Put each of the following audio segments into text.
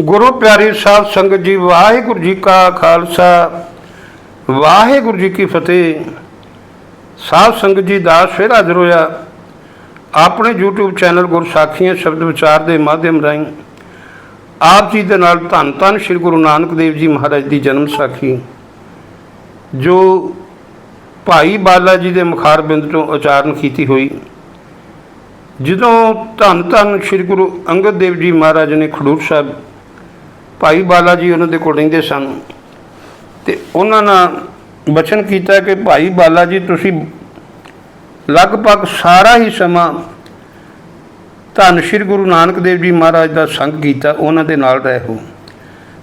ਗੁਰੂ ਪਿਆਰੀ ਸਾਹਿਬ ਸੰਗਤ ਜੀ, ਵਾਹਿਗੁਰੂ ਜੀ ਕਾ ਖਾਲਸਾ। ਵਾਹਿਗੁਰੂ ਜੀ ਕੀ ਫਤਿਹ। ਸਾਹਿਬ ਸੰਗਤ ਜੀ ਦਾ ਫਿਰ ਹਾਜ਼ਰ ਹੋਇਆ ਆਪਣੇ YouTube ਚੈਨਲ ਗੁਰਸਾਖੀਆਂ ਸ਼ਬਦ ਵਿਚਾਰ ਦੇ ਮਾਧਿਅਮ ਰਾਹੀਂ ਆਪ ਜੀ ਦੇ ਨਾਲ ਧੰਨ ਧੰਨ ਸ੍ਰੀ ਗੁਰੂ ਨਾਨਕ ਦੇਵ ਜੀ ਮਹਾਰਾਜ ਦੀ ਜਨਮ ਸਾਖੀ, ਜੋ ਭਾਈ ਬਾਲਾ ਜੀ ਦੇ ਮੁਖਾਰਬਿੰਦ ਤੋਂ ਉਚਾਰਨ ਕੀਤੀ ਹੋਈ। ਜਦੋਂ ਧੰਨ ਧੰਨ ਸ੍ਰੀ ਗੁਰੂ ਅੰਗਦ ਦੇਵ ਜੀ ਮਹਾਰਾਜ ਨੇ ਖਡੂਰ ਸਾਹਿਬ ਭਾਈ ਬਾਲਾ ਜੀ ਉਹਨਾਂ ਦੇ ਕੋਲ ਰਹਿੰਦੇ ਸਨ। ਤੇ ਉਹਨਾਂ ਨਾਲ ਬਚਨ ਕੀਤਾ ਕਿ ਭਾਈ ਬਾਲਾ ਜੀ, ਤੁਸੀਂ ਲਗਭਗ ਸਾਰਾ ਹੀ ਸਮਾਂ ਧੰਨ ਸ੍ਰੀ ਗੁਰੂ ਨਾਨਕ ਦੇਵ ਜੀ ਮਹਾਰਾਜ ਦਾ ਸੰਗ ਕੀਤਾ, ਉਹਨਾਂ ਦੇ ਨਾਲ ਰਹੇ ਹੋ।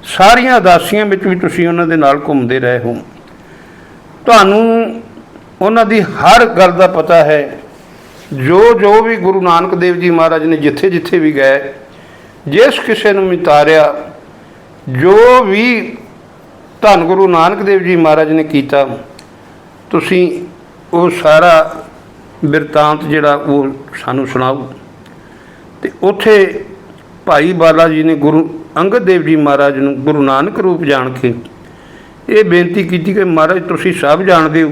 ਸਾਰੀਆਂ ਉਦਾਸੀਆਂ ਵਿੱਚ ਵੀ ਤੁਸੀਂ ਉਹਨਾਂ ਦੇ ਨਾਲ ਘੁੰਮਦੇ ਰਹੇ ਹੋ। ਤੁਹਾਨੂੰ ਉਹਨਾਂ ਦੀ ਹਰ ਗੱਲ ਦਾ ਪਤਾ ਹੈ। ਜੋ ਜੋ ਵੀ ਗੁਰੂ ਨਾਨਕ ਦੇਵ ਜੀ ਮਹਾਰਾਜ ਨੇ ਜਿੱਥੇ ਜਿੱਥੇ ਵੀ ਗਏ, ਜਿਸ ਕਿਸੇ ਨੂੰ ਮਿਤਾਰਿਆ ਜੋ ਵੀ ਧੰਨ ਗੁਰੂ ਨਾਨਕ ਦੇਵ ਜੀ ਮਹਾਰਾਜ ਨੇ ਕੀਤਾ, ਤੁਸੀਂ ਉਹ ਸਾਰਾ ਬਿਰਤਾਂਤ ਜਿਹੜਾ ਉਹ ਸਾਨੂੰ ਸੁਣਾਓ। ਤੇ ਉੱਥੇ ਭਾਈ ਬਾਲਾ ਜੀ ਨੇ ਗੁਰੂ ਅੰਗਦ ਦੇਵ ਜੀ ਮਹਾਰਾਜ ਨੂੰ ਗੁਰੂ ਨਾਨਕ ਰੂਪ ਜਾਣ ਕੇ ਇਹ ਬੇਨਤੀ ਕੀਤੀ ਕਿ ਮਹਾਰਾਜ ਤੁਸੀਂ ਸਭ ਜਾਣਦੇ ਹੋ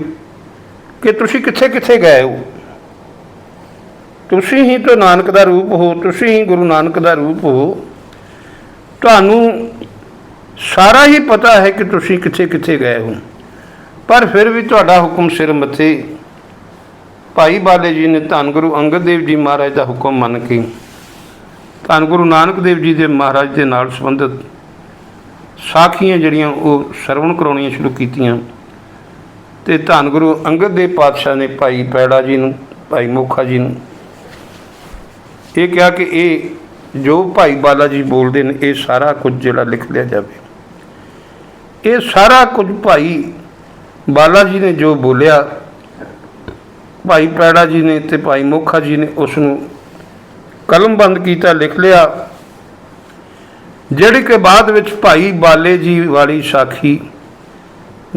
ਕਿ ਤੁਸੀਂ ਕਿੱਥੇ ਕਿੱਥੇ ਗਏ ਹੋ। ਤੁਸੀਂ ਹੀ ਤਾਂ ਨਾਨਕ ਦਾ ਰੂਪ ਹੋ, ਤੁਸੀਂ ਹੀ ਗੁਰੂ ਨਾਨਕ ਦਾ ਰੂਪ ਹੋ। ਤੁਹਾਨੂੰ ਸਾਰਾ ਹੀ ਪਤਾ ਹੈ ਕਿ ਤੁਸੀਂ ਕਿੱਥੇ ਕਿੱਥੇ ਗਏ ਹੋ। ਪਰ ਫਿਰ ਵੀ ਤੁਹਾਡਾ ਹੁਕਮ ਸਿਰ ਮੱਥੇ। ਭਾਈ ਬਾਲੇ ਜੀ ਨੇ ਧੰਨ ਗੁਰੂ ਅੰਗਦ ਦੇਵ ਜੀ ਮਹਾਰਾਜ ਦਾ ਹੁਕਮ ਮੰਨ ਕੇ, ਧੰਨ ਗੁਰੂ ਨਾਨਕ ਦੇਵ ਜੀ ਦੇ ਮਹਾਰਾਜ ਦੇ ਨਾਲ ਸੰਬੰਧਿਤ ਸਾਖੀਆਂ ਜਿਹੜੀਆਂ ਉਹ ਸਰਵਣ ਕਰਾਉਣੀਆਂ ਸ਼ੁਰੂ ਕੀਤੀਆਂ। ਤੇ ਧੰਨ ਗੁਰੂ ਅੰਗਦ ਦੇਵ ਪਾਤਸ਼ਾਹ ਨੇ ਭਾਈ ਪੈੜਾ ਜੀ ਨੂੰ, ਭਾਈ ਮੋਖਾ ਜੀ ਨੂੰ ਇਹ ਕਿਹਾ ਕਿ ਇਹ ਜੋ ਭਾਈ ਬਾਲਾ ਜੀ ਬੋਲਦੇ ਨੇ, ਇਹ ਸਾਰਾ ਕੁਝ ਜਿਹੜਾ ਲਿਖ ਲਿਆ ਜਾਵੇ। ਇਹ ਸਾਰਾ ਕੁਝ ਭਾਈ ਬਾਲਾ ਜੀ ਨੇ ਜੋ ਬੋਲਿਆ, ਭਾਈ ਪੈੜਾ ਜੀ ਨੇ ਤੇ ਭਾਈ ਮੋਖਾ ਜੀ ਨੇ ਉਸ ਨੂੰ ਕਲਮਬੰਦ ਕੀਤਾ, ਲਿਖ ਲਿਆ, ਜਿਹੜੀ ਕਿ ਬਾਅਦ ਵਿੱਚ ਭਾਈ ਬਾਲੇ ਜੀ ਵਾਲੀ ਸਾਖੀ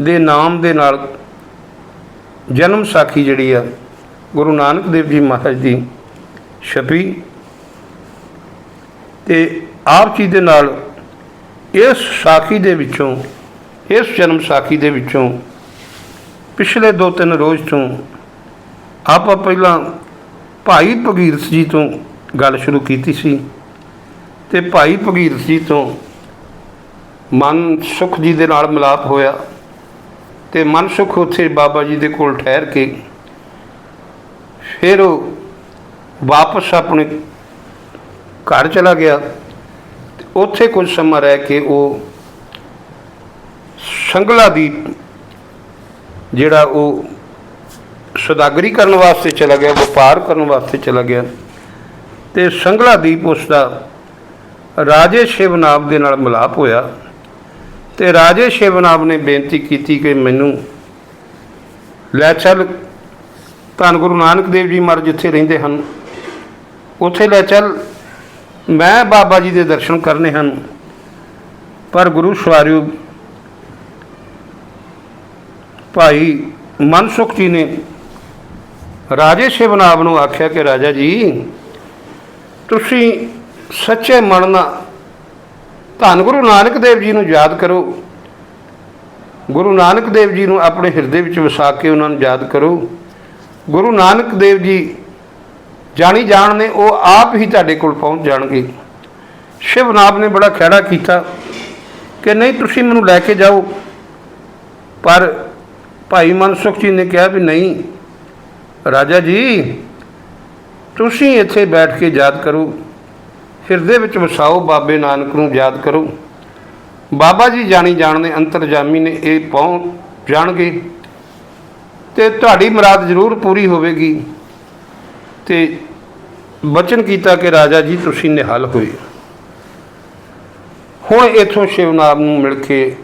ਦੇ ਨਾਮ ਦੇ ਨਾਲ ਜਨਮ ਸਾਖੀ ਜਿਹੜੀ ਆ, ਗੁਰੂ ਨਾਨਕ ਦੇਵ ਜੀ ਮਹਾਰਾਜ ਦੀ ਛਪੀ ਤੇ ਆਪ ਜੀ ਦੇ ਨਾਲ ਇਸ ਸਾਖੀ ਦੇ ਵਿੱਚੋਂ ਇਸ ਜਨਮ ਸਾਖੀ ਦੇ ਵਿੱਚੋਂ ਪਿਛਲੇ ਦੋ ਤਿੰਨ ਰੋਜ਼ ਤੋਂ ਆਪਾਂ ਪਹਿਲਾਂ ਭਾਈ ਭਗੀਰਥ ਜੀ ਤੋਂ ਗੱਲ ਸ਼ੁਰੂ ਕੀਤੀ ਸੀ ਤੇ ਭਾਈ ਭਗੀਰਥ ਜੀ ਤੋਂ ਮਨ ਸੁਖ ਜੀ ਦੇ ਨਾਲ ਮਿਲਾਪ ਹੋਇਆ ਤੇ ਮਨ ਸੁਖ ਉੱਥੇ ਬਾਬਾ ਜੀ ਦੇ ਕੋਲ ਠਹਿਰ ਕੇ ਫਿਰ ਉਹ ਵਾਪਸ ਆਪਣੇ ਘਰ ਚਲਾ ਗਿਆ ਤੇ ਉੱਥੇ ਕੁਝ ਸਮਾਂ ਰਹਿ ਕੇ ਉਹ ਸੰਗਲਾ ਦੀ ਜਿਹੜਾ ਉਹ ਸੌਦਾਗਰੀ ਕਰਨ ਵਾਸਤੇ ਚਲਾ ਗਿਆ ਵਪਾਰ ਕਰਨ ਵਾਸਤੇ ਚਲਾ ਗਿਆ। ਤੇ ਸੰਗਲਾ ਦੀਪ ਉਸ ਦਾ ਰਾਜੇ ਸ਼ਿਵਨਾਬ ਦੇ ਨਾਲ ਮਿਲਾਪ ਹੋਇਆ। ਤੇ ਰਾਜੇ ਸ਼ਿਵਨਾਬ ਨੇ ਬੇਨਤੀ ਕੀਤੀ ਕਿ ਮੈਨੂੰ ਲੈ ਚੱਲ, ਧੰਨ ਗੁਰੂ ਨਾਨਕ ਦੇਵ ਜੀ ਮਹਾਰਾਜ ਜਿੱਥੇ ਰਹਿੰਦੇ ਹਨ, ਉੱਥੇ ਲੈ ਚੱਲ। ਮੈਂ ਬਾਬਾ ਜੀ ਦੇ ਦਰਸ਼ਨ ਕਰਨੇ ਹਨ, ਪਰ ਗੁਰੂ ਸਵਾਰਿਓ ਭਾਈ ਮਨਸੁਖ ਜੀ ਨੇ ਰਾਜੇ ਸ਼ਿਵਨਾਬ ਨੂੰ ਆਖਿਆ ਕਿ ਰਾਜਾ ਜੀ, ਤੁਸੀਂ ਸੱਚੇ ਮਨ ਨਾਲ ਧੰਨ ਗੁਰੂ ਨਾਨਕ ਦੇਵ ਜੀ ਨੂੰ ਯਾਦ ਕਰੋ। ਗੁਰੂ ਨਾਨਕ ਦੇਵ ਜੀ ਨੂੰ ਆਪਣੇ ਹਿਰਦੇ ਵਿੱਚ ਵਸਾ ਕੇ ਉਹਨਾਂ ਨੂੰ ਯਾਦ ਕਰੋ। ਗੁਰੂ ਨਾਨਕ ਦੇਵ ਜੀ ਜਾਣੀ ਜਾਣ ਨੇ, ਉਹ ਆਪ ਹੀ ਤੁਹਾਡੇ ਕੋਲ ਪਹੁੰਚ ਜਾਣਗੇ। ਸ਼ਿਵਨਾਬ ਨੇ ਬੜਾ ਖਹਿੜਾ ਕੀਤਾ ਕਿ ਨਹੀਂ, ਤੁਸੀਂ ਮੈਨੂੰ ਲੈ ਕੇ ਜਾਓ। ਪਰ ਭਾਈ ਮਨਸੁਖ ਜੀ ਨੇ ਕਿਹਾ ਵੀ ਨਹੀਂ। ਰਾਜਾ ਜੀ, ਤੁਸੀਂ ਇੱਥੇ ਬੈਠ ਕੇ ਯਾਦ ਕਰੋ। ਹਿਰਦੇ ਵਿੱਚ ਵਸਾਓ, ਬਾਬੇ ਨਾਨਕ ਨੂੰ ਯਾਦ ਕਰੋ। ਬਾਬਾ ਜੀ ਜਾਣੀ ਜਾਣਦੇ ਅੰਤਰਜਾਮੀ ਨੇ ਇਹ ਪਹੁੰਚ ਜਾਣਗੇ ਤੇ ਤੁਹਾਡੀ ਮੁਰਾਦ ਜ਼ਰੂਰ ਪੂਰੀ ਹੋਵੇਗੀ। ਤੇ ਬਚਨ ਕੀਤਾ ਕਿ ਰਾਜਾ ਜੀ, ਤੁਸੀਂ ਨਿਹਾਲ ਹੋਏ। ਹੁਣ ਇਥੋਂ ਸ਼ਿਵਨਾਮ ਨੂੰ ਮਿਲ ਕੇ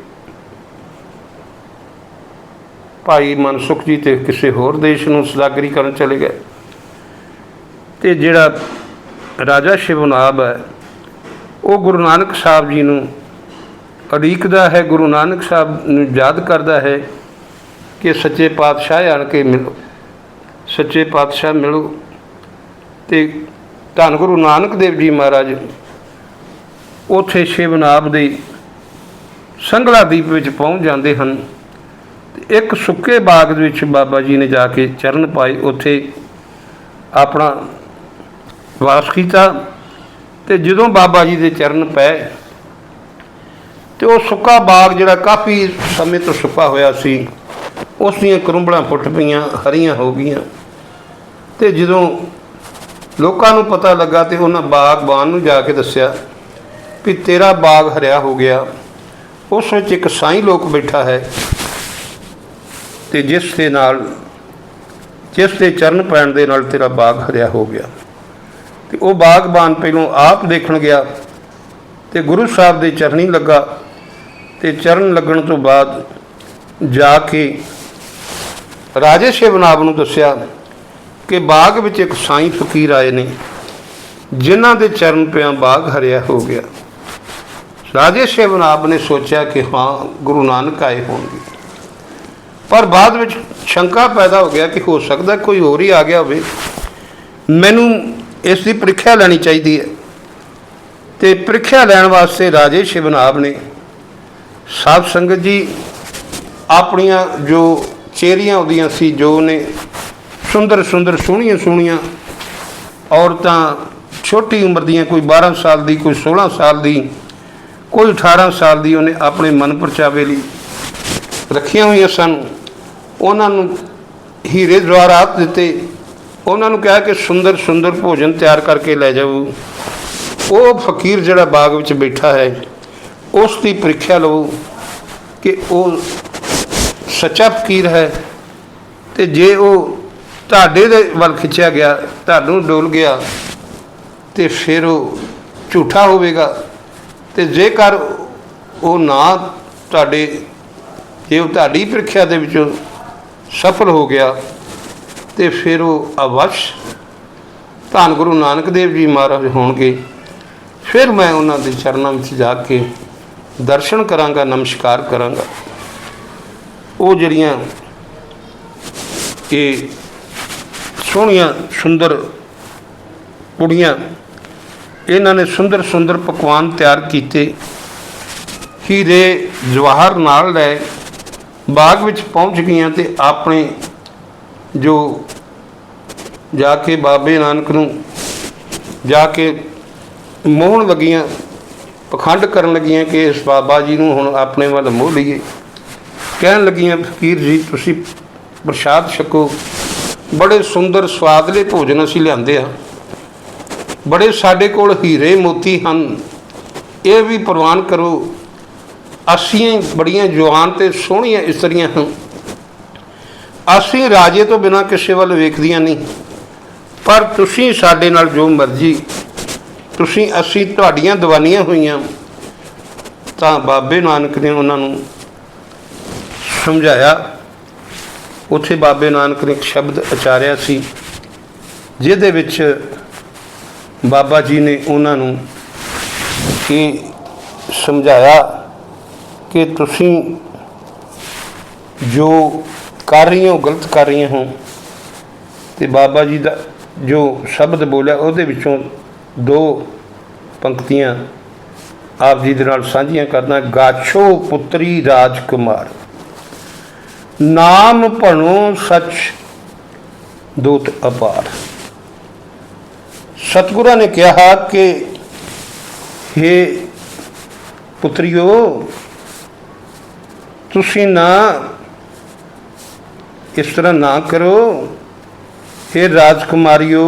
ਭਾਈ ਮਨਸੁਖ ਜੀ ਤੇ ਕਿਸੇ ਹੋਰ ਦੇਸ਼ ਨੂੰ ਸਦਾਗਰੀ ਕਰਨ ਚਲੇ ਗਏ। ਤੇ ਜਿਹੜਾ ਰਾਜਾ ਸ਼ਿਵਨਾਬ ਹੈ, ਉਹ ਗੁਰੂ ਨਾਨਕ ਸਾਹਿਬ ਜੀ ਨੂੰ ਅੜੀਕਦਾ ਹੈ, ਗੁਰੂ ਨਾਨਕ ਸਾਹਿਬ ਨੂੰ ਯਾਦ ਕਰਦਾ ਹੈ ਕਿ ਸੱਚੇ ਪਾਤਸ਼ਾਹ ਆਣ ਕੇ ਮਿਲੋ, ਸੱਚੇ ਪਾਤਸ਼ਾਹ ਮਿਲੋ ਤੇ ਧੰਨ ਗੁਰੂ ਨਾਨਕ ਦੇਵ ਜੀ ਮਹਾਰਾਜ, ਉਥੇ ਸ਼ਿਵਨਾਬ ਦੇ ਸੰਗਲਾ ਦੀਪ ਵਿੱਚ ਪਹੁੰਚ ਜਾਂਦੇ ਹਨ। ਇੱਕ ਸੁੱਕੇ ਬਾਗ ਦੇ ਵਿੱਚ ਬਾਬਾ ਜੀ ਨੇ ਜਾ ਕੇ ਚਰਨ ਪਾਏ, ਉੱਥੇ ਆਪਣਾ ਵਾਸ ਕੀਤਾ ਤੇ ਜਦੋਂ ਬਾਬਾ ਜੀ ਦੇ ਚਰਨ ਪਏ ਤੇ ਉਹ ਸੁੱਕਾ ਬਾਗ ਜਿਹੜਾ ਕਾਫੀ ਸਮੇਂ ਤੋਂ ਸੁੱਕਾ ਹੋਇਆ ਸੀ, ਉਸ ਦੀਆਂ ਕਰੁੰਬਲਾਂ ਫੁੱਟ ਪਈਆਂ, ਹਰੀਆਂ ਹੋ ਗਈਆਂ ਤੇ ਜਦੋਂ ਲੋਕਾਂ ਨੂੰ ਪਤਾ ਲੱਗਾ ਤੇ ਉਹਨਾਂ ਬਾਗਬਾਨ ਨੂੰ ਜਾ ਕੇ ਦੱਸਿਆ ਵੀ ਤੇਰਾ ਬਾਗ ਹਰਿਆ ਹੋ ਗਿਆ, ਉਸ ਵਿੱਚ ਇੱਕ ਸਾਈਂ ਲੋਕ ਬੈਠਾ ਹੈ ਤੇ ਜਿਸ ਦੇ ਨਾਲ, ਜਿਸ ਦੇ ਚਰਨ ਪੈਣ ਦੇ ਨਾਲ ਤੇਰਾ ਬਾਗ ਹਰਿਆ ਹੋ ਗਿਆ। ਤੇ ਉਹ ਬਾਗਬਾਨ ਪਹਿਲੋਂ ਆਪ ਦੇਖਣ ਗਿਆ ਤੇ ਗੁਰੂ ਸਾਹਿਬ ਦੇ ਚਰਨੀ ਲੱਗਾ ਤੇ ਚਰਨ ਲੱਗਣ ਤੋਂ ਬਾਅਦ ਜਾ ਕੇ ਰਾਜੇ ਸ਼ਿਵਨਾਬ ਨੂੰ ਦੱਸਿਆ ਕਿ ਬਾਗ ਵਿੱਚ ਇੱਕ ਸਾਈਂ ਫਕੀਰ ਆਏ ਨੇ, ਜਿਨ੍ਹਾਂ ਦੇ ਚਰਨ ਪਿਆ ਬਾਗ ਹਰਿਆ ਹੋ ਗਿਆ। ਰਾਜੇ ਸ਼ਿਵਨਾਬ ਨੇ ਸੋਚਿਆ ਕਿ ਹਾਂ, ਗੁਰੂ ਨਾਨਕ ਆਏ ਹੋਣਗੇ। ਪਰ ਬਾਅਦ ਵਿੱਚ ਸ਼ੰਕਾ ਪੈਦਾ ਹੋ ਗਿਆ ਕਿ ਹੋ ਸਕਦਾ ਕੋਈ ਹੋਰ ਹੀ ਆ ਗਿਆ ਹੋਵੇ। ਮੈਨੂੰ ਇਸ ਦੀ ਪ੍ਰੀਖਿਆ ਲੈਣੀ ਚਾਹੀਦੀ ਹੈ। ਤੇ ਪ੍ਰੀਖਿਆ ਲੈਣ ਵਾਸਤੇ ਰਾਜੇ ਸ਼ਿਵਨਾਬ ਨੇ ਸਾਧ ਸੰਗਤ ਜੀ ਆਪਣੀਆਂ ਜੋ ਚੇਰੀਆਂ ਉਹਦੀਆਂ ਸੀ, ਜੋ ਨੇ ਸੁੰਦਰ ਸੁੰਦਰ ਸੋਹਣੀਆਂ ਸੋਹਣੀਆਂ ਔਰਤਾਂ ਛੋਟੀ ਉਮਰ ਦੀਆਂ, ਕੋਈ 12 ਸਾਲ ਦੀ, ਕੋਈ 16 ਸਾਲ ਦੀ, ਕੋਈ 18 ਸਾਲ ਦੀ ਉਹਨੇ ਆਪਣੇ ਮਨ ਪਰਚਾਵੇ ਲਈ ਰੱਖੀਆਂ ਹੋਈਆਂ ਸਨ। ਉਹਨਾਂ ਨੂੰ ਹੀਰੇ ਜਵਾਹਰਾਤ ਦਿੱਤੇ। ਉਹਨਾਂ ਨੂੰ ਕਿਹਾ ਕਿ ਸੁੰਦਰ ਸੁੰਦਰ ਭੋਜਨ ਤਿਆਰ ਕਰਕੇ ਲੈ ਜਾਓ। ਉਹ ਫਕੀਰ ਜਿਹੜਾ ਬਾਗ ਵਿੱਚ ਬੈਠਾ ਹੈ ਉਸ ਦੀ ਪ੍ਰੀਖਿਆ ਲਓ ਕਿ ਉਹ ਸੱਚਾ ਫਕੀਰ ਹੈ ਤੇ ਜੇ ਉਹ ਤੁਹਾਡੇ ਦੇ ਵੱਲ ਖਿੱਚਿਆ ਗਿਆ, ਤੁਹਾਨੂੰ ਡੋਲ ਗਿਆ ਤੇ ਫਿਰ ਉਹ ਝੂਠਾ ਹੋਵੇਗਾ। ਤੇ ਜੇਕਰ ਉਹ ਨਾ ਤੁਹਾਡੇ, ਜੇ ਉਹ ਤੁਹਾਡੀ ਪ੍ਰੀਖਿਆ ਦੇ ਵਿੱਚੋਂ ਸਫਲ ਹੋ ਗਿਆ ਤੇ ਫਿਰ ਉਹ ਅਵਸ਼ ਧੰਨ ਗੁਰੂ ਨਾਨਕ ਦੇਵ ਜੀ ਮਹਾਰਾਜ ਹੋਣਗੇ। ਫਿਰ ਮੈਂ ਉਹਨਾਂ ਦੇ ਚਰਨਾਂ ਵਿੱਚ ਜਾ ਕੇ ਦਰਸ਼ਨ ਕਰਾਂਗਾ, ਨਮਸਕਾਰ ਕਰਾਂਗਾ। ਉਹ ਜਿਹੜੀਆਂ ਇਹ ਸੋਹਣੀਆਂ, ਸੁੰਦਰ ਕੁੜੀਆਂ, ਇਹਨਾਂ ਨੇ ਸੁੰਦਰ ਸੁੰਦਰ ਪਕਵਾਨ ਤਿਆਰ ਕੀਤੇ। ਹੀਰੇ ਜਵਾਹਰ ਨਾਲ ਲੈ ਬਾਗ ਵਿੱਚ ਪਹੁੰਚ ਗਈਆਂ ਤੇ ਆਪਣੇ ਜੋ ਜਾ ਕੇ ਬਾਬੇ ਨਾਨਕ ਨੂੰ ਜਾ ਕੇ ਮੋਹਣ ਲੱਗੀਆਂ, ਪਖੰਡ ਕਰਨ ਲੱਗੀਆਂ ਕਿ ਇਸ ਬਾਬਾ ਜੀ ਨੂੰ ਹੁਣ ਆਪਣੇ ਵੱਲ ਮੋਹ ਲਈਏ। ਕਹਿਣ ਲੱਗੀਆਂ, ਫਕੀਰ ਜੀ, ਤੁਸੀਂ ਪ੍ਰਸ਼ਾਦ ਛਕੋ। ਬੜੇ ਸੁੰਦਰ, ਸਵਾਦਲੇ ਭੋਜਨ ਅਸੀਂ ਲਿਆਂਦੇ ਆ ਬੜੇ ਸਾਡੇ ਕੋਲ ਹੀਰੇ ਮੋਤੀ ਹਨ। ਇਹ ਵੀ ਪ੍ਰਵਾਨ ਕਰੋ। ਅਸੀਂ ਬੜੀਆਂ ਜਵਾਨ ਤੇ ਸੋਹਣੀਆਂ ਇਸਤਰੀਆਂ ਹਨ। ਅਸੀਂ ਰਾਜੇ ਤੋਂ ਬਿਨਾਂ ਕਿਸੇ ਵੱਲ ਵੇਖਦੀਆਂ ਨਹੀਂ। ਪਰ ਤੁਸੀਂ ਸਾਡੇ ਨਾਲ ਜੋ ਮਰਜ਼ੀ, ਤੁਸੀਂ ਅਸੀਂ ਤੁਹਾਡੀਆਂ ਦੀਵਾਨੀਆਂ ਹੋਈਆਂ, ਤਾਂ ਬਾਬੇ ਨਾਨਕ ਨੇ ਉਹਨਾਂ ਨੂੰ ਸਮਝਾਇਆ। ਉੱਥੇ ਬਾਬੇ ਨਾਨਕ ਨੇ ਇੱਕ ਸ਼ਬਦ ਉਚਾਰਿਆ ਸੀ, ਜਿਹਦੇ ਵਿੱਚ ਬਾਬਾ ਜੀ ਨੇ ਉਹਨਾਂ ਨੂੰ ਇਹ ਸਮਝਾਇਆ? ਕਿ ਤੁਸੀਂ ਜੋ ਕਰ ਰਹੀ ਹੋ, ਗਲਤ ਕਰ ਰਹੀਆਂ ਹੋ, ਤੇ ਬਾਬਾ ਜੀ ਦਾ ਜੋ ਸ਼ਬਦ ਬੋਲਿਆ, ਉਹਦੇ ਵਿੱਚੋਂ ਦੋ ਪੰਕਤੀਆਂ ਆਪ ਜੀ ਦੇ ਨਾਲ ਸਾਂਝੀਆਂ ਕਰਨਾ ਗਾਛੋ ਪੁੱਤਰੀ ਰਾਜਕੁਮਾਰ। ਨਾਮ ਭਣੋ ਸਚ ਦੂਤ ਅਪਾਰ। ਸਤਿਗੁਰਾਂ ਨੇ ਕਿਹਾ ਕਿ हे ਪੁੱਤਰਿਓ ਤੁਸੀਂ ਨਾ ਇਸ ਤਰ੍ਹਾਂ ਨਾ ਕਰੋ। हे ਰਾਜਕੁਮਾਰੀਓ,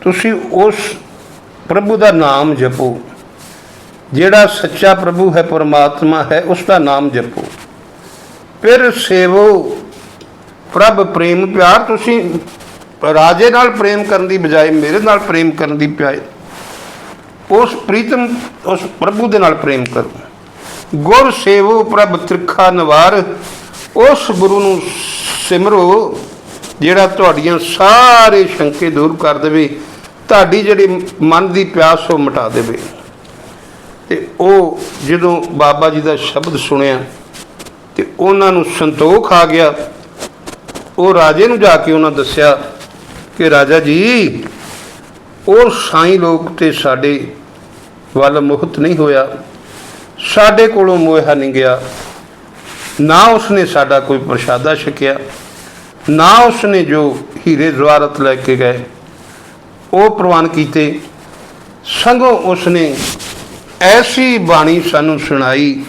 ਤੁਸੀਂ ਉਸ ਪ੍ਰਭੂ ਦਾ ਨਾਮ ਜਪੋ। ਜਿਹੜਾ ਸੱਚਾ ਪ੍ਰਭੂ ਹੈ, ਪਰਮਾਤਮਾ ਹੈ, ਉਸ ਦਾ ਨਾਮ ਜਪੋ। ਫਿਰ ਸੇਵੋ, ਪ੍ਰਭ ਪ੍ਰੇਮ ਪਿਆਰ, ਤੁਸੀਂ ਰਾਜੇ ਨਾਲ ਪ੍ਰੇਮ ਕਰਨ ਦੀ ਬਜਾਏ, ਮੇਰੇ ਨਾਲ ਪ੍ਰੇਮ ਕਰਨ ਦੀ ਪਿਆਏ ਉਸ ਪ੍ਰੀਤਮ, ਉਸ ਪ੍ਰਭੂ ਦੇ ਨਾਲ ਪ੍ਰੇਮ ਕਰੋ। ਗੁਰ ਸੇਵੋ ਪ੍ਰਭ ਤ੍ਰਿਖਾ ਨਿਵਾਰ, ਉਸ ਗੁਰੂ ਨੂੰ ਸਿਮਰੋ, ਜਿਹੜਾ ਤੁਹਾਡੀਆਂ ਸਾਰੇ ਸ਼ੰਕੇ ਦੂਰ ਕਰ ਦੇਵੇ, ਤੁਹਾਡੀ ਜਿਹੜੀ ਮਨ ਦੀ ਪਿਆਸ ਉਹ ਮਿਟਾ ਦੇਵੇ। ਤੇ ਉਹ ਜਦੋਂ ਬਾਬਾ ਜੀ ਦਾ ਸ਼ਬਦ ਸੁਣਿਆ, ਤੇ ਉਹਨਾਂ ਨੂੰ ਸੰਤੋਖ ਆ ਗਿਆ। ਉਹ ਰਾਜੇ ਨੂੰ ਜਾ ਕੇ ਉਹਨਾਂ ਦੱਸਿਆ ਕਿ ਰਾਜਾ ਜੀ, ਉਹ ਸਾਈਂ ਲੋਕ ਤੇ ਸਾਡੇ ਵੱਲ ਮੁਹਤ ਨਹੀਂ ਹੋਇਆ। ਸਾਡੇ ਕੋਲੋਂ ਮੋਹਾ ਨਹੀਂ ਗਿਆ ਨਾ ਉਸਨੇ ਸਾਡਾ ਕੋਈ ਪ੍ਰਸ਼ਾਦਾ ਛਕਿਆ, ਨਾ ਉਸਨੇ ਜੋ ਹੀਰੇ ਜ਼ਵਾਰਤ ਲੈ ਕੇ ਗਏ, ਉਹ ਪ੍ਰਵਾਨ ਕੀਤੇ। ਸੰਗੋਂ ਉਸਨੇ ਐਸੀ ਬਾਣੀ ਸਾਨੂੰ ਸੁਣਾਈ,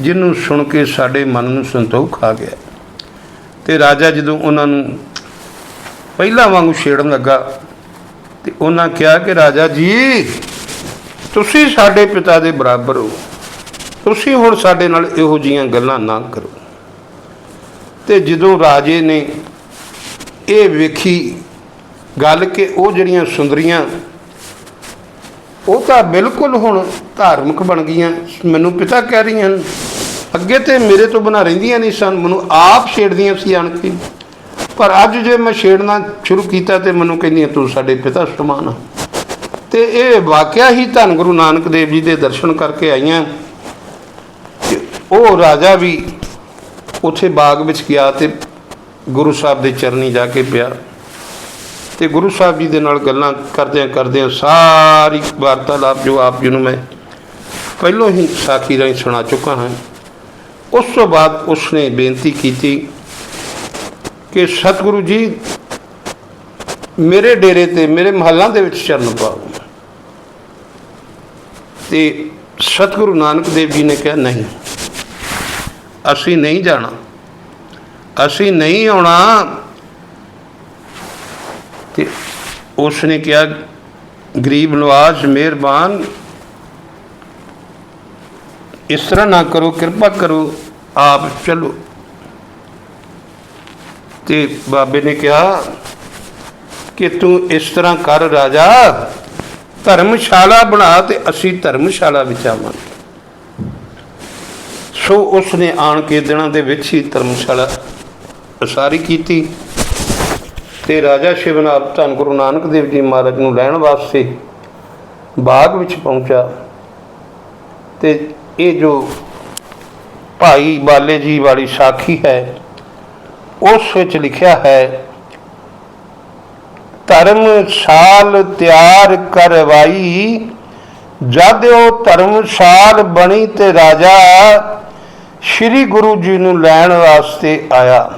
ਜਿਹਨੂੰ ਸੁਣ ਕੇ ਸਾਡੇ ਮਨ ਨੂੰ ਸੰਤੋਖ ਆ ਗਿਆ। ਤੇ ਰਾਜਾ ਜਦੋਂ ਉਹਨਾਂ ਨੂੰ ਪਹਿਲਾਂ ਵਾਂਗੂ ਛੇੜਨ ਲੱਗਾ, ਤੇ ਉਹਨਾਂ ਕਿਹਾ ਕਿ ਰਾਜਾ ਜੀ, ਤੁਸੀਂ ਸਾਡੇ ਪਿਤਾ ਦੇ ਬਰਾਬਰ ਹੋ। ਤੁਸੀਂ ਹੁਣ ਸਾਡੇ ਨਾਲ ਇਹੋ ਜੀਆਂ ਗੱਲਾਂ ਨਾ ਕਰੋ। ਤੇ ਜਦੋਂ ਰਾਜੇ ਨੇ ਇਹ ਵੇਖੀ ਗੱਲ ਕਿ ਉਹ ਜਿਹੜੀਆਂ ਸੁੰਦਰੀਆਂ, ਉਹ ਤਾਂ ਬਿਲਕੁਲ ਹੁਣ ਧਾਰਮਿਕ ਬਣ ਗਈਆਂ। ਮੈਨੂੰ ਪਿਤਾ ਕਹਿ ਰਹੀਆਂ ਹਨ, ਅੱਗੇ ਤੇ ਮੇਰੇ ਤੋਂ ਬਣਾ ਰਹਿੰਦੀਆਂ ਨਹੀਂ ਸਨ, ਮੈਨੂੰ ਆਪ ਛੇੜਦੀਆਂ ਸੀ ਆਣ ਕੇ ਪਰ ਅੱਜ ਜੇ ਮੈਂ ਛੇੜਨਾ ਸ਼ੁਰੂ ਕੀਤਾ ਤੇ ਮੈਨੂੰ ਕਹਿੰਦੀਆਂ, ਤੂੰ ਸਾਡੇ ਪਿਤਾ ਸਮਾਨ ਆ। ਤੇ ਇਹ ਵਾਕਿਆ ਹੀ ਧੰਨ ਗੁਰੂ ਨਾਨਕ ਦੇਵ ਜੀ ਦੇ ਦਰਸ਼ਨ ਕਰਕੇ ਆਈਆਂ। ਉਹ ਰਾਜਾ ਵੀ ਉੱਥੇ ਬਾਗ ਵਿੱਚ ਗਿਆ ਤੇ ਗੁਰੂ ਸਾਹਿਬ ਦੇ ਚਰਨੀ ਜਾ ਕੇ ਪਿਆ। ਤੇ ਗੁਰੂ ਸਾਹਿਬ ਜੀ ਦੇ ਨਾਲ ਗੱਲਾਂ ਕਰਦਿਆਂ ਕਰਦਿਆਂ ਸਾਰੀ ਵਾਰਤਾਲਾਪ ਜੋ ਆਪ ਜੀ ਨੂੰ ਮੈਂ ਪਹਿਲੋਂ ਹੀ ਸਾਖੀ ਰਾਹੀਂ ਸੁਣਾ ਚੁੱਕਾ ਹਾਂ। ਉਸ ਤੋਂ ਬਾਅਦ ਉਸਨੇ ਬੇਨਤੀ ਕੀਤੀ ਕਿ ਸਤਿਗੁਰੂ ਜੀ, ਮੇਰੇ ਡੇਰੇ ਤੇ, ਮੇਰੇ ਮਹੱਲਾਂ ਦੇ ਵਿੱਚ ਚਰਨ ਪਾਓ। ਤੇ ਸਤਿਗੁਰੂ ਨਾਨਕ ਦੇਵ ਜੀ ਨੇ ਕਿਹਾ, ਨਹੀਂ ਅਸੀਂ ਨਹੀਂ ਜਾਣਾ। ਅਸੀਂ ਨਹੀਂ ਆਉਣਾ। ਤੇ ਉਸ ਨੇ ਕਿਹਾ, ਗਰੀਬ ਨਵਾਜ਼, ਮਿਹਰਬਾਨ। ਇਸ ਤਰ੍ਹਾਂ ਨਾ ਕਰੋ, ਕਿਰਪਾ ਕਰੋ, ਆਪ ਚਲੋ। ਤੇ ਬਾਬੇ ਨੇ ਕਿਹਾ, ਕਿ ਤੂੰ ਇਸ ਤਰ੍ਹਾਂ ਕਰ ਰਾਜਾ, ਧਰਮਸ਼ਾਲਾ ਬਣਾ ਤੇ ਅਸੀਂ ਧਰਮਸ਼ਾਲਾ ਵਿੱਚ ਆਵਾਂਗੇ। ਸੋ ਉਸ ਨੇ ਆਣ ਕੇ ਦਿਨਾਂ ਦੇ ਵਿੱਚ ਹੀ ਧਰਮਸ਼ਾਲਾ ਉਸਾਰੀ ਕੀਤੀ ਤੇ ਰਾਜਾ ਸ਼ਿਵਨਾਥ ਧੰਨ ਗੁਰੂ ਨਾਨਕ ਦੇਵ ਜੀ ਮਹਾਰਾਜ ਨੂੰ ਲੈਣ ਵਾਸਤੇ ਬਾਗ ਵਿੱਚ ਪਹੁੰਚਾ ਤੇ ਇਹ ਜੋ ਭਾਈ ਬਾਲੇ ਜੀ ਵਾਲੀ ਸਾਖੀ ਹੈ, ਉਸ ਵਿੱਚ ਲਿਖਿਆ ਹੈ ਧਰਮਸ਼ਾਲ ਤਿਆਰ ਕਰਵਾਈ, ਜਦ ਉਹ ਧਰਮਸ਼ਾਲ ਬਣੀ ਤੇ ਰਾਜਾ ਸ੍ਰੀ ਗੁਰੂ ਜੀ ਨੂੰ ਲੈਣ ਵਾਸਤੇ ਆਇਆ।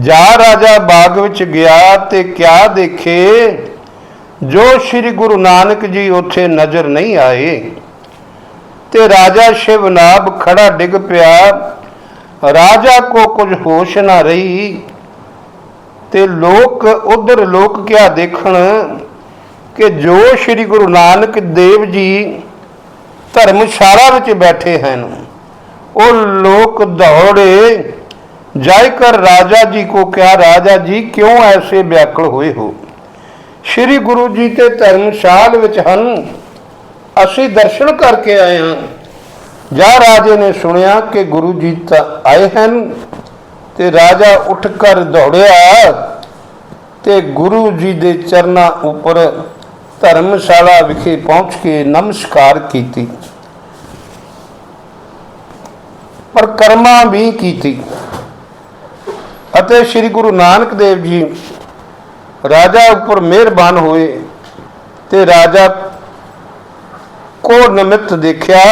ਜਾ ਰਾਜਾ ਬਾਗ ਵਿੱਚ ਗਿਆ ਤੇ ਕਿਆ ਦੇਖੇ? ਜੋ ਸ੍ਰੀ ਗੁਰੂ ਨਾਨਕ ਜੀ ਉੱਥੇ ਨਜ਼ਰ ਨਹੀਂ ਆਏ, ਤੇ ਰਾਜਾ ਸ਼ਿਵਨਾਬ ਖੜਾ ਡਿੱਗ ਪਿਆ। ਰਾਜਾ ਕੋ ਕੁਝ ਹੋਸ਼ ਨਾ ਰਹੀ, ਤੇ ਲੋਕ, ਉਧਰ ਲੋਕ ਕਿਆ ਦੇਖਣ ਕਿ ਜੋ ਸ੍ਰੀ ਗੁਰੂ ਨਾਨਕ ਦੇਵ ਜੀ ਧਰਮਸ਼ਾਲਾ ਵਿੱਚ ਬੈਠੇ ਹਨ। ਉਹ ਲੋਕ ਦੌੜੇ, ਜਾਇਕਰ ਰਾਜਾ ਜੀ ਕੋ ਕਿਹਾ, ਰਾਜਾ ਜੀ, ਕਿਉਂ ਐਸੇ ਵਿਆਕਲ ਹੋਏ ਹੋ? ਸ੍ਰੀ ਗੁਰੂ ਜੀ ਤੇ ਧਰਮਸ਼ਾਲ ਵਿੱਚ ਹਨ। ਅਸੀਂ ਦਰਸ਼ਨ ਕਰਕੇ ਆਏ ਹਾਂ। ਜਾ ਰਾਜੇ ਨੇ ਸੁਣਿਆ ਕਿ ਗੁਰੂ ਜੀ ਤਾਂ ਆਏ ਹਨ ਤੇ ਰਾਜਾ ਉੱਠ ਕਰ ਦੌੜਿਆ ਤੇ ਗੁਰੂ ਜੀ ਦੇ ਚਰਨਾਂ ਉੱਪਰ ਧਰਮਸ਼ਾਲਾ ਵਿਖੇ ਪਹੁੰਚ ਕੇ ਨਮਸਕਾਰ ਕੀਤੀ। ਪਰ ਵੀ ਕੀਤੀ। ਅਤੇ ਸ੍ਰੀ ਗੁਰੂ ਨਾਨਕ ਦੇਵ ਜੀ ਰਾਜਾ ਉੱਪਰ ਮਿਹਰਬਾਨ ਹੋਏ ਤੇ ਰਾਜਾ ਕੋ ਨਿਮਿਤ ਦੇਖਿਆ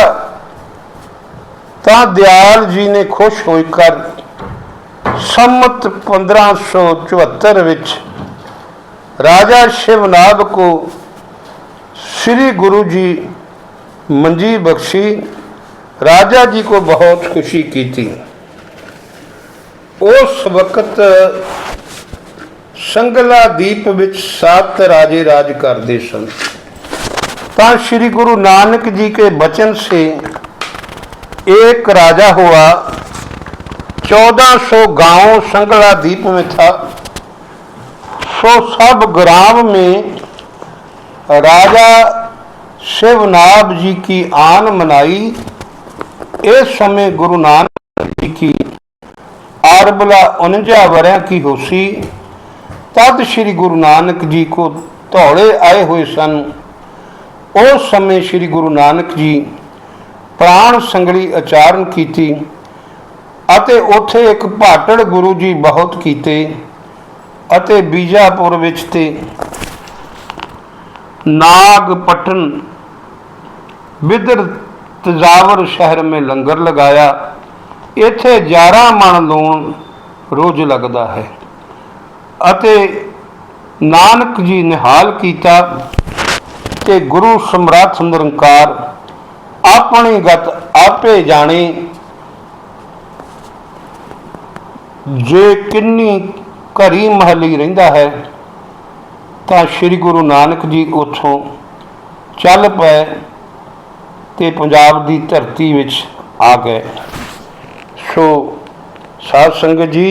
ਤਾਂ ਦਿਆਲ ਜੀ ਨੇ ਖੁਸ਼ ਹੋਈ ਕਰ ਸੰਮਤ 1574 ਵਿੱਚ ਰਾਜਾ ਸ਼ਿਵਨਾਬ ਕੋ ਸ੍ਰੀ ਗੁਰੂ ਜੀ ਮੰਜੀ ਬਖਸ਼ੀ ਰਾਜਾ ਜੀ ਕੋ ਬਹੁਤ ਖੁਸ਼ੀ ਕੀਤੀ ਉਸ ਵਕਤ ਸੰਗਲਾ ਦੀਪ ਵਿੱਚ ਸੱਤ ਰਾਜੇ ਰਾਜ ਕਰਦੇ ਸਨ ਤਾਂ श्री गुरु नानक जी के वचन से एक राजा हुआ चौदह सौ गांव संगला द्वीप में था सो सब ग्राम में राजा शिवनाभ जी की आन मनाई ਇਸ ਸਮੇਂ ਗੁਰੂ ਨਾਨਕ ਜੀ ਕੀ ਆਰਬਲਾ 49 ਵਰਿਆਂ ਕੀ ਹੋਸੀ, ਤਦ ਸ੍ਰੀ ਗੁਰੂ ਨਾਨਕ ਜੀ ਕੋ ਧੌਲੇ ਆਏ ਹੋਏ ਸਨ। ਉਸ ਸਮੇਂ ਸ੍ਰੀ ਗੁਰੂ ਨਾਨਕ ਜੀ ਪ੍ਰਾਣ ਸੰਗਲੀ ਉਚਾਰਨ ਕੀਤੀ ਅਤੇ ਉਥੇ ਇੱਕ ਭਾਟੜ ਗੁਰੂ ਜੀ ਬਹੁਤ ਕੀਤੇ ਅਤੇ ਬੀਜਾਪੁਰ ਵਿੱਚ ਤੇ ਨਾਗ ਪਟਨ ਵਿਦਰ ਤਜਾਵਰ ਸ਼ਹਿਰ ਮੇ ਲੰਗਰ ਲਗਾਇਆ, ਇੱਥੇ 11 ਮਣ ਲੂਣ ਰੋਜ਼ ਲੱਗਦਾ ਹੈ। ਅਤੇ ਨਾਨਕ ਜੀ ਨਿਹਾਲ ਕੀਤਾ ਕਿ ਗੁਰੂ ਸਮਰੱਥ ਨਿਰੰਕਾਰ ਆਪਣੀ ਗਤ ਆਪੇ ਜਾਣੇ, ਜੇ ਕਿੰਨੀ ਘਰੀ ਮਹਲੀ ਰਹਿੰਦਾ ਹੈ, ਤਾਂ ਸ੍ਰੀ ਗੁਰੂ ਨਾਨਕ ਜੀ ਉੱਥੋਂ ਚੱਲ ਪਏ ਤੇ ਪੰਜਾਬ ਦੀ ਧਰਤੀ ਵਿੱਚ ਆ ਗਏ। ਸੋ ਸਾਧ ਸੰਗਤ ਜੀ,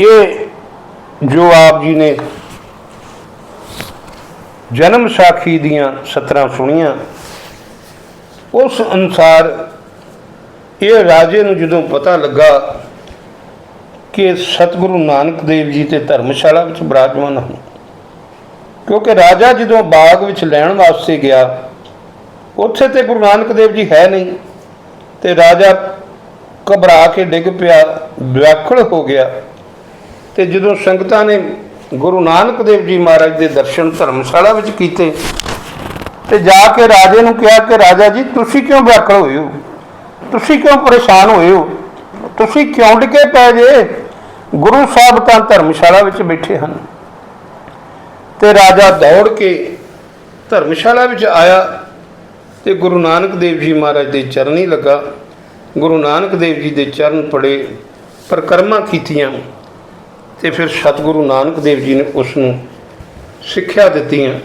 ਇਹ ਜੋ ਆਪ ਜੀ ਨੇ ਜਨਮ ਸਾਖੀ ਦੀਆਂ ਸਤਰਾਂ ਸੁਣੀਆਂ, ਉਸ ਅਨੁਸਾਰ ਇਹ ਰਾਜੇ ਨੂੰ ਜਦੋਂ ਪਤਾ ਲੱਗਾ ਕਿ ਸਤਿਗੁਰੂ ਨਾਨਕ ਦੇਵ ਜੀ ਤੇ ਧਰਮਸ਼ਾਲਾ ਵਿੱਚ ਬਰਾਜਮਾਨ ਹਨ, ਕਿਉਂਕਿ ਰਾਜਾ ਜਦੋਂ ਬਾਗ ਵਿੱਚ ਲੈਣ ਵਾਸਤੇ ਗਿਆ ਉੱਥੇ ਤੇ ਗੁਰੂ ਨਾਨਕ ਦੇਵ ਜੀ ਹੈ ਨਹੀਂ ਤੇ ਰਾਜਾ ਘਬਰਾ ਕੇ ਡਿੱਗ ਪਿਆ ਵਿਆਖਲ ਹੋ ਗਿਆ। ਤੇ ਜਦੋਂ ਸੰਗਤਾਂ ਨੇ ਗੁਰੂ ਨਾਨਕ ਦੇਵ ਜੀ ਮਹਾਰਾਜ ਦੇ ਦਰਸ਼ਨ ਧਰਮਸ਼ਾਲਾ ਵਿੱਚ ਕੀਤੇ, ਤੇ ਜਾ ਕੇ ਰਾਜੇ ਨੂੰ ਕਿਹਾ ਕਿ ਰਾਜਾ ਜੀ, ਤੁਸੀਂ ਕਿਉਂ ਵਿਆਕਲ ਹੋਏ ਹੋ? ਤੁਸੀਂ ਕਿਉਂ ਪਰੇਸ਼ਾਨ ਹੋਏ ਹੋ? ਤੁਸੀਂ ਕਿਉਂ ਡਿੱਗੇ ਪੈ ਜੇ? ਗੁਰੂ ਸਾਹਿਬ ਤਾਂ ਧਰਮਸ਼ਾਲਾ ਵਿੱਚ ਬੈਠੇ ਹਨ। ਤੇ ਰਾਜਾ ਦੌੜ ਕੇ ਧਰਮਸ਼ਾਲਾ ਵਿੱਚ ਆਇਆ। ਤੇ ਗੁਰੂ ਨਾਨਕ ਦੇਵ ਜੀ ਮਹਾਰਾਜ ਦੇ ਚਰਨੀ ਲੱਗਾ, ਗੁਰੂ ਨਾਨਕ ਦੇਵ ਜੀ ਦੇ ਚਰਨ ਪੜੇ, ਪ੍ਰਕਰਮਾ ਕੀਤੀਆਂ ਤੇ ਫਿਰ ਸਤਿਗੁਰੂ ਨਾਨਕ ਦੇਵ ਜੀ ਨੇ ਉਸ ਨੂੰ ਸਿੱਖਿਆ ਦਿੱਤੀਆਂ।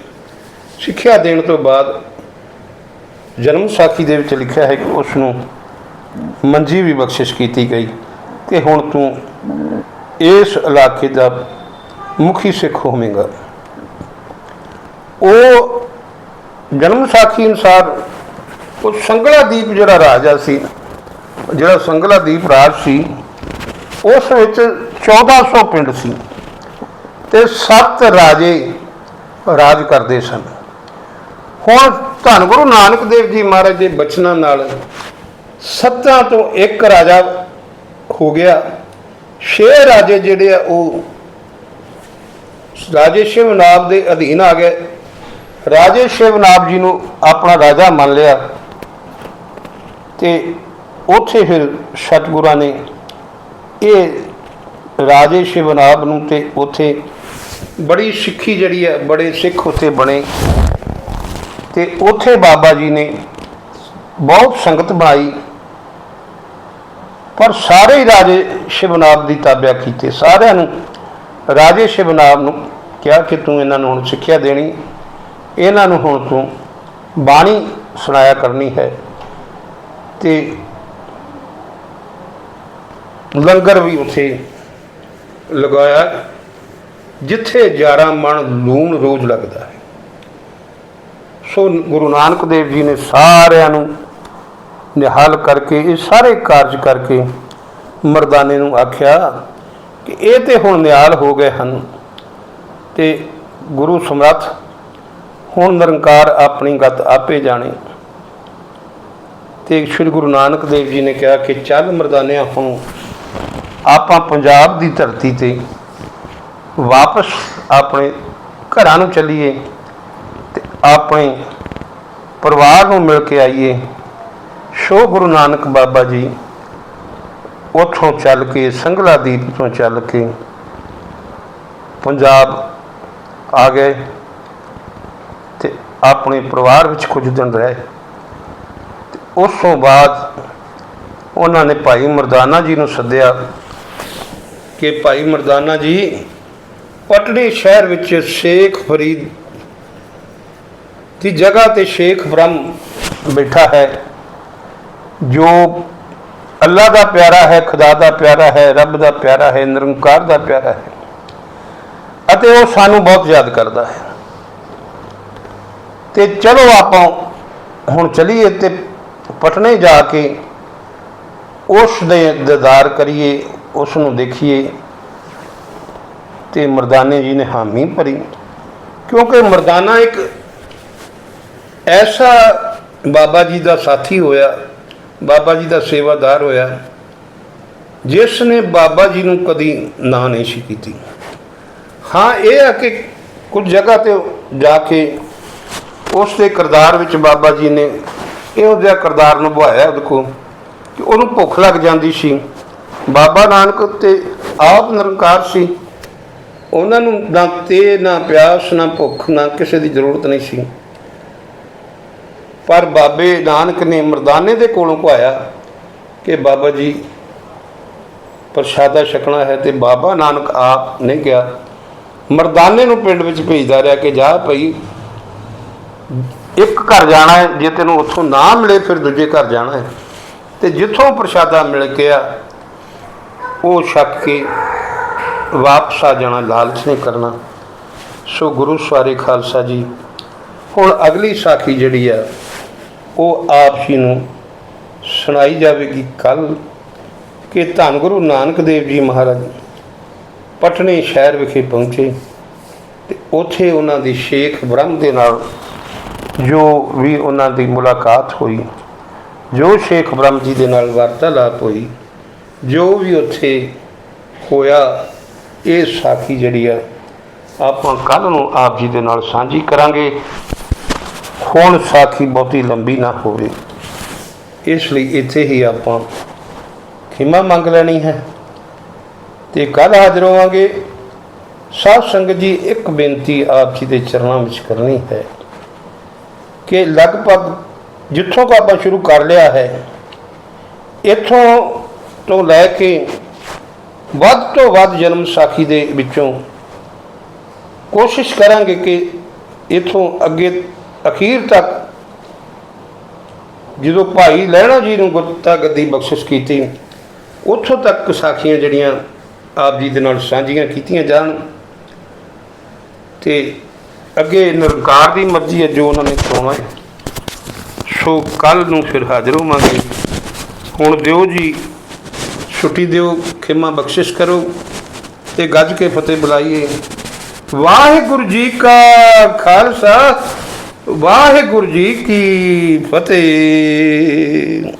ਸਿੱਖਿਆ ਦੇਣ ਤੋਂ ਬਾਅਦ ਜਨਮ ਸਾਖੀ ਦੇ ਵਿੱਚ ਲਿਖਿਆ ਹੈ ਕਿ ਉਸ ਨੂੰ ਮੰਜੀ ਵੀ ਬਖਸ਼ਿਸ਼ ਕੀਤੀ ਗਈ ਕਿ ਹੁਣ ਤੂੰ ਇਸ ਇਲਾਕੇ ਦਾ ਮੁਖੀ ਸਿੱਖ ਹੋਵੇਂਗਾ। ਉਹ ਜਨਮ ਸਾਖੀ ਅਨੁਸਾਰ ਉਹ ਸੰਗਲਾ ਦੀਪ ਜਿਹੜਾ ਰਾਜਾ ਸੀ, ਜਿਹੜਾ ਸੰਗਲਾ ਦੀਪ ਰਾਜ ਸੀ, ਉਸ ਵਿੱਚ 1400 ਪਿੰਡ ਸੀ ਤੇ ਸੱਤ ਰਾਜੇ ਰਾਜ ਕਰਦੇ ਸਨ। ਹੁਣ ਧੰਨ ਗੁਰੂ ਨਾਨਕ ਦੇਵ ਜੀ ਮਹਾਰਾਜ ਦੇ ਬਚਨਾਂ ਨਾਲ ਸੱਤਾਂ ਤੋਂ ਇੱਕ ਰਾਜਾ ਹੋ ਗਿਆ। ਛੇ ਰਾਜੇ ਜਿਹੜੇ ਆ, ਉਹ ਰਾਜੇ ਸ਼ਿਵਨਾਬ ਦੇ ਅਧੀਨ ਆ ਗਏ। ਰਾਜੇ ਸ਼ਿਵਨਾਬ ਜੀ ਨੂੰ ਆਪਣਾ ਰਾਜਾ ਮੰਨ ਲਿਆ। ਤੇ ਉੱਥੇ ਫਿਰ ਸਤਿਗੁਰਾਂ ਨੇ ਇਹ ਰਾਜੇ ਸ਼ਿਵਨਾਬ ਨੂੰ ਤੇ ਉੱਥੇ ਬੜੀ ਸਿੱਖੀ ਜਿਹੜੀ ਹੈ, ਬੜੇ ਸਿੱਖ ਉੱਥੇ ਬਣੇ। ਤੇ ਉੱਥੇ ਬਾਬਾ ਜੀ ਨੇ ਬਹੁਤ ਸੰਗਤ ਬਣਾਈ। ਪਰ ਸਾਰੇ ਹੀ ਰਾਜੇ ਸ਼ਿਵਨਾਬ ਦੀ ਤਾਬਿਆ ਕੀਤੇ। ਸਾਰਿਆਂ ਨੂੰ, ਰਾਜੇ ਸ਼ਿਵਨਾਬ ਨੂੰ ਕਿਹਾ ਕਿ ਤੂੰ ਇਹਨਾਂ ਨੂੰ ਹੁਣ ਸਿੱਖਿਆ ਦੇਣੀ। ਇਹਨਾਂ ਨੂੰ ਹੁਣ ਤੂੰ ਬਾਣੀ ਸੁਣਾਇਆ ਕਰਨੀ ਹੈ। ਤੇ ਲੰਗਰ ਵੀ ਉੱਥੇ ਲਗਾਇਆ। ਜਿੱਥੇ 11 ਮਣ ਲੂਣ ਰੋਜ਼ ਲੱਗਦਾ ਹੈ। ਸੋ ਗੁਰੂ ਨਾਨਕ ਦੇਵ ਜੀ ਨੇ ਸਾਰਿਆਂ ਨੂੰ ਨਿਹਾਲ ਕਰਕੇ, ਇਹ ਸਾਰੇ ਕਾਰਜ ਕਰਕੇ ਮਰਦਾਨੇ ਨੂੰ ਆਖਿਆ ਕਿ ਇਹ ਤੇ ਹੁਣ ਨਿਹਾਲ ਹੋ ਗਏ ਹਨ ਤੇ ਗੁਰੂ ਸਮਰੱਥ ਹੁਣ ਨਿਰੰਕਾਰ ਆਪਣੀ ਗਤ ਆਪੇ ਜਾਣੇ। ਤੇ ਸ੍ਰੀ ਗੁਰੂ ਨਾਨਕ ਦੇਵ ਜੀ ਨੇ ਕਿਹਾ ਕਿ ਚੱਲ ਮਰਦਾਨਿਆਂ ਹੁਣ ਆਪਾਂ ਪੰਜਾਬ ਦੀ ਧਰਤੀ ਤੇ ਵਾਪਸ ਆਪਣੇ ਘਰਾਂ ਨੂੰ ਚੱਲੀਏ ਤੇ ਆਪਣੇ ਪਰਿਵਾਰ ਨੂੰ ਮਿਲ ਕੇ ਆਈਏ। ਸੋ ਗੁਰੂ ਨਾਨਕ ਬਾਬਾ ਜੀ ਉੱਥੋਂ ਚੱਲ ਕੇ, ਸੰਗਲਾ ਦੀਪ ਤੋਂ ਚੱਲ ਕੇ ਪੰਜਾਬ ਆ ਗਏ ਤੇ ਆਪਣੇ ਪਰਿਵਾਰ ਵਿੱਚ ਕੁਝ ਦਿਨ ਰਹੇ। ਉਸ ਤੋਂ ਬਾਅਦ ਉਹਨਾਂ ਨੇ ਭਾਈ ਮਰਦਾਨਾ ਜੀ ਨੂੰ ਸੱਦਿਆ ਕਿ ਭਾਈ ਮਰਦਾਨਾ ਜੀ, ਪਟਨੇ ਸ਼ਹਿਰ ਵਿੱਚ ਸ਼ੇਖ ਫਰੀਦ ਦੀ ਜਗ੍ਹਾ ਤੇ ਸ਼ੇਖ ਬ੍ਰਹਮ ਬੈਠਾ ਹੈ, ਜੋ ਅੱਲਾ ਦਾ ਪਿਆਰਾ ਹੈ, ਖੁਦਾ ਦਾ ਪਿਆਰਾ ਹੈ, ਰੱਬ ਦਾ ਪਿਆਰਾ ਹੈ, ਨਿਰੰਕਾਰ ਦਾ ਪਿਆਰਾ ਹੈ ਅਤੇ ਉਹ ਸਾਨੂੰ ਬਹੁਤ ਯਾਦ ਕਰਦਾ ਹੈ। ਤੇ ਚਲੋ ਆਪਾਂ ਹੁਣ ਚਲੀਏ ਤੇ ਪਟਨੇ ਜਾ ਕੇ ਉਸ ਦੇ ਦੀਦਾਰ ਕਰੀਏ, ਉਸ ਨੂੰ ਦੇਖੀਏ ਤੇ ਮਰਦਾਨੇ ਜੀ ਨੇ ਹਾਮੀ ਭਰੀ। ਕਿਉਂਕਿ ਮਰਦਾਨਾ ਇੱਕ ਐਸਾ ਬਾਬਾ ਜੀ ਦਾ ਸਾਥੀ ਹੋਇਆ, ਬਾਬਾ ਜੀ ਦਾ ਸੇਵਾਦਾਰ ਹੋਇਆ, ਜਿਸ ਨੇ ਬਾਬਾ ਜੀ ਨੂੰ ਕਦੀ ਨਾ ਨਹੀਂ ਸੀ ਕੀਤੀ। ਹਾਂ, ਇਹ ਆ ਕਿ ਕੁਝ ਜਗ੍ਹਾ ਤੇ ਜਾ ਕੇ ਉਸ ਦੇ ਕਿਰਦਾਰ ਵਿੱਚ ਬਾਬਾ ਜੀ ਨੇ ਇਹੋ ਜਿਹਾ ਕਿਰਦਾਰ ਨਿਭਾਇਆ ਦੇਖੋ ਕਿ ਉਹਨੂੰ ਭੁੱਖ ਲੱਗ ਜਾਂਦੀ ਸੀ। ਬਾਬਾ ਨਾਨਕ ਤੇ ਆਪ ਨਿਰੰਕਾਰ ਸੀ। ਉਹਨਾਂ ਨੂੰ ਨਾ ਤੇ ਨਾ ਪਿਆਸ, ਨਾ ਭੁੱਖ, ਨਾ ਕਿਸੇ ਦੀ ਜ਼ਰੂਰਤ ਨਹੀਂ ਸੀ। ਪਰ ਬਾਬੇ ਨਾਨਕ ਨੇ ਮਰਦਾਨੇ ਦੇ ਕੋਲੋਂ ਕਹਾਇਆ ਕਿ ਬਾਬਾ ਜੀ, ਪ੍ਰਸ਼ਾਦਾ ਛਕਣਾ ਹੈ ਤੇ ਬਾਬਾ ਨਾਨਕ ਆਪ ਨਹੀਂ ਗਿਆ। ਮਰਦਾਨੇ ਨੂੰ ਪਿੰਡ ਵਿੱਚ ਭੇਜਦਾ ਰਿਹਾ ਕਿ ਜਾ ਭਈ ਇੱਕ ਘਰ ਜਾਣਾ ਹੈ, ਜੇ ਤੈਨੂੰ ਉੱਥੋਂ ਨਾ ਮਿਲੇ, ਫਿਰ ਦੂਜੇ ਘਰ ਜਾਣਾ ਹੈ। ਤੇ ਜਿੱਥੋਂ ਪ੍ਰਸ਼ਾਦਾ ਮਿਲ ਗਿਆ ਉਹ ਛੱਕ ਕੇ ਵਾਪਸ ਆ ਜਾਣਾ, ਲਾਲਚ ਨਹੀਂ ਕਰਨਾ। ਸੋ ਗੁਰੂ ਸਵਾਰੇ ਖਾਲਸਾ ਜੀ, ਹੁਣ ਅਗਲੀ ਸਾਖੀ ਜਿਹੜੀ ਆ, ਉਹ ਆਪ ਜੀ ਨੂੰ ਸੁਣਾਈ ਜਾਵੇਗੀ ਕੱਲ ਕਿ ਧੰਨ ਗੁਰੂ ਨਾਨਕ ਦੇਵ ਜੀ ਮਹਾਰਾਜ ਪਟਨੇ ਸ਼ਹਿਰ ਵਿਖੇ ਪਹੁੰਚੇ ਤੇ ਉੱਥੇ ਉਹਨਾਂ ਦੀ ਸ਼ੇਖ ਬ੍ਰਹਮ ਦੇ ਨਾਲ ਜੋ ਵੀ ਉਹਨਾਂ ਦੀ ਮੁਲਾਕਾਤ ਹੋਈ, ਜੋ ਸ਼ੇਖ ਬ੍ਰਹਮ ਜੀ ਦੇ ਨਾਲ ਵਾਰਤਾਲਾਪ ਹੋਈ, ਜੋ ਵੀ ਉੱਥੇ ਹੋਇਆ, ਇਹ ਸਾਖੀ ਜਿਹੜੀ ਆ, ਆਪਾਂ ਕੱਲ ਨੂੰ ਆਪ ਜੀ ਦੇ ਨਾਲ ਸਾਂਝੀ ਕਰਾਂਗੇ। ਹੁਣ ਸਾਖੀ ਬਹੁਤੀ ਲੰਬੀ ਨਾ ਹੋਵੇ। ਇਸ ਲਈ ਇੱਥੇ ਹੀ ਆਪਾਂ ਖਿਮਾ ਮੰਗ ਲੈਣੀ ਹੈ ਤੇ ਕੱਲ ਹਾਜ਼ਰ ਹੋਵਾਂਗੇ। ਸਾਧ ਸੰਗਤ ਜੀ, ਇੱਕ ਬੇਨਤੀ ਆਪ ਜੀ ਦੇ ਚਰਨਾਂ ਵਿੱਚ ਕਰਨੀ ਹੈ। ਕਿ ਲਗਭਗ ਜਿੱਥੋਂ ਕੋ ਆਪਾਂ ਸ਼ੁਰੂ ਕਰ ਲਿਆ ਹੈ, ਇੱਥੋਂ ਤੋਂ ਲੈ ਕੇ ਵੱਧ ਤੋਂ ਵੱਧ ਜਨਮ ਸਾਖੀ ਦੇ ਵਿੱਚੋਂ ਕੋਸ਼ਿਸ਼ ਕਰਾਂਗੇ ਕਿ ਇਥੋਂ ਅੱਗੇ ਅਖੀਰ ਤੱਕ ਜਦੋਂ ਭਾਈ ਲਹਿਣਾ ਜੀ ਨੂੰ ਗੁਰਤਾ ਗੱਦੀ ਬਖਸ਼ਿਸ਼ ਕੀਤੀ, ਉੱਥੋਂ ਤੱਕ ਸਾਖੀਆਂ ਜਿਹੜੀਆਂ ਆਪ ਜੀ ਦੇ ਨਾਲ ਸਾਂਝੀਆਂ ਕੀਤੀਆਂ ਜਾਣ ਤੇ ਅੱਗੇ ਨਿਰੰਕਾਰ ਦੀ ਮਰਜ਼ੀ ਹੈ, ਜੋ ਉਹਨਾਂ ਨੇ ਕਰਾਉਣਾ ਹੈ। ਸੋ ਕੱਲ ਨੂੰ ਫਿਰ ਹਾਜ਼ਰ ਹੋਵਾਂਗੇ। ਹੁਣ ਦਿਓ ਜੀ, ਛੁੱਟੀ ਦਿਓ, ਖਿਮਾ ਬਖਸ਼ਿਸ਼ ਕਰੋ ਤੇ ਗੱਜ ਕੇ ਫਤਿਹ ਬੁਲਾਈਏ। ਵਾਹਿਗੁਰੂ ਜੀ ਕਾ ਖਾਲਸਾ, ਵਾਹਿਗੁਰੂ ਜੀ ਕੀ ਫਤਿਹ।